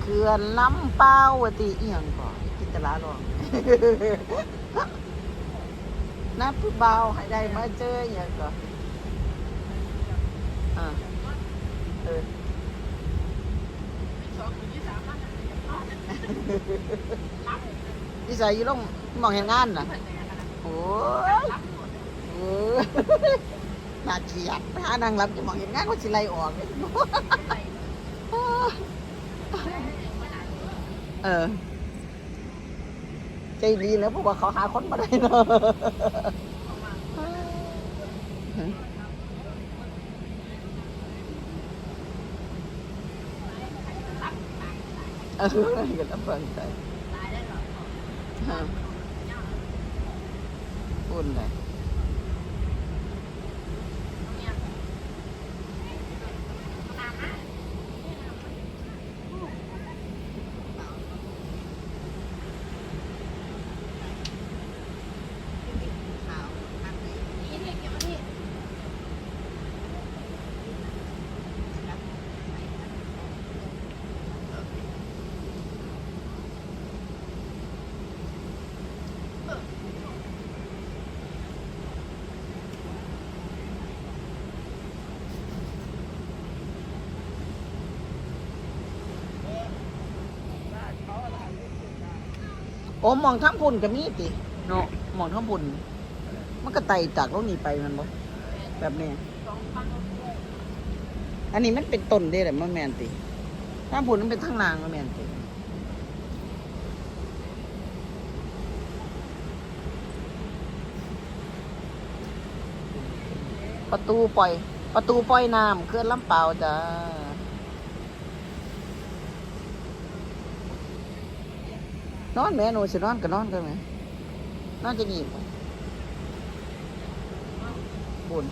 เขื่อนลำเปล่าวติเอียงก่อนกิตลาลองนับผู้เบาให้ได้มาเจออย่างก่อนอ่าเออนิสัยอยู่ลงมองเห็นงานน่ะโอ้ยโอ้ยน่าเกลียดไปหานางรับจะมองเห็นงานก็สิไลออก เลยเออ ใจดีแล้วเพราะว่าเขาหาคนมาได้เนาะเออก็ต้องฟังใจฮะอุ่นเลย โอ้มองทั้งพุ่นก็มีติเนาะมองทั้งพุ่นมันก็ไต่จากตรงนี้ไปมันบ่แบบนี้ อันนี้มันเป็นต้นเด้แหละมันแมนติทั้งพุ่นมันเป็นทั้งนางมันแมนติประตูปล่อย ประตูปล่อยน้ำเคลื่อนลำเปล่าจ้า นอนแม่หนูสินอนก็นอนกันไหมนอนจะหนีบบุญ